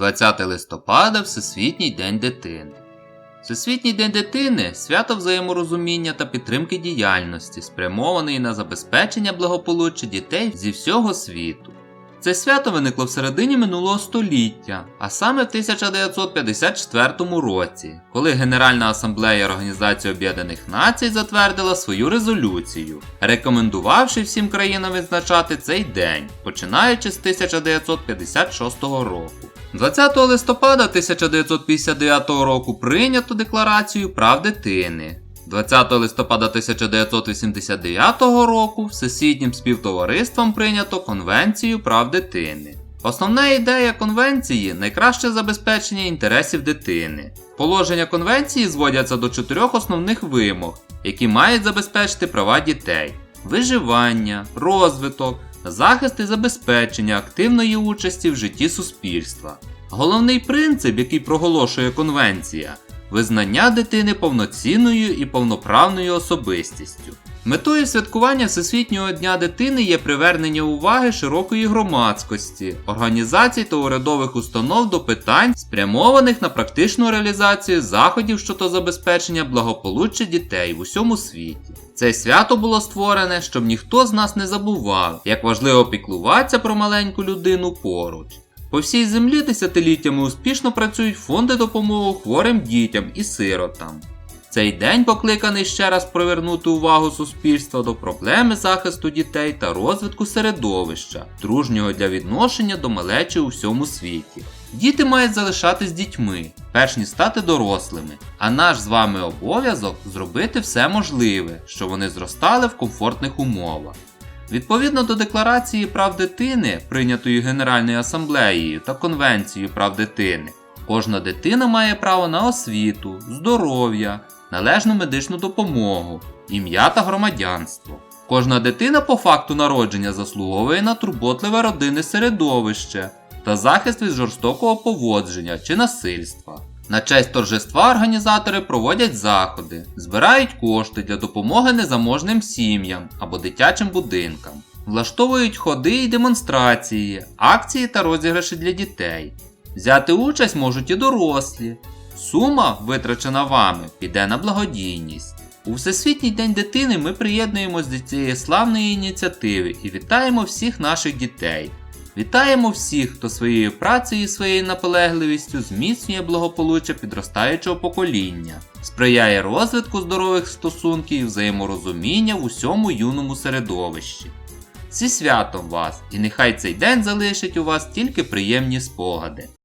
20 листопада Всесвітній день дитини. Всесвітній день дитини свято взаєморозуміння та підтримки діяльності, спрямований на забезпечення благополуччя дітей зі всього світу. Це свято виникло в середині минулого століття, а саме в 1954 році, коли Генеральна асамблея Організації Об'єднаних Націй затвердила свою резолюцію, рекомендувавши всім країнам відзначати цей день, починаючи з 1956 року. 20 листопада 1959 року прийнято Декларацію прав дитини. 20 листопада 1989 року Всесвітнім співтовариством прийнято Конвенцію прав дитини. Основна ідея конвенції найкраще забезпечення інтересів дитини. Положення конвенції зводяться до чотирьох основних вимог, які мають забезпечити права дітей: виживання, розвиток, захист і забезпечення активної участі в житті суспільства. Головний принцип, який проголошує конвенція, визнання дитини повноцінною і повноправною особистістю. Метою святкування Всесвітнього дня дитини є привернення уваги широкої громадськості, організацій та урядових установ до питань, спрямованих на практичну реалізацію заходів щодо забезпечення благополуччя дітей в усьому світі. Це свято було створене, щоб ніхто з нас не забував, як важливо піклуватися про маленьку людину поруч. По всій землі десятиліттями успішно працюють фонди допомоги хворим дітям і сиротам. Цей день покликаний ще раз привернути увагу суспільства до проблеми захисту дітей та розвитку середовища, дружнього для відношення до малечі у всьому світі. Діти мають залишатись дітьми, перш ніж стати дорослими, а наш з вами обов'язок зробити все можливе, щоб вони зростали в комфортних умовах. Відповідно до Декларації прав дитини, прийнятої Генеральною асамблеєю та Конвенцією прав дитини, кожна дитина має право на освіту, здоров'я, належну медичну допомогу, ім'я та громадянство. Кожна дитина по факту народження заслуговує на турботливе родинне середовище та захист від жорстокого поводження чи насильства. На честь торжества організатори проводять заходи, збирають кошти для допомоги незаможним сім'ям або дитячим будинкам, влаштовують ходи і демонстрації, акції та розіграші для дітей. Взяти участь можуть і дорослі. Сума, витрачена вами, піде на благодійність. У Всесвітній день дитини ми приєднуємось до цієї славної ініціативи і вітаємо всіх наших дітей. Вітаємо всіх, хто своєю працею і своєю наполегливістю зміцнює благополуччя підростаючого покоління, сприяє розвитку здорових стосунків і взаєморозуміння в усьому юному середовищі. Зі святом вас, і нехай цей день залишить у вас тільки приємні спогади.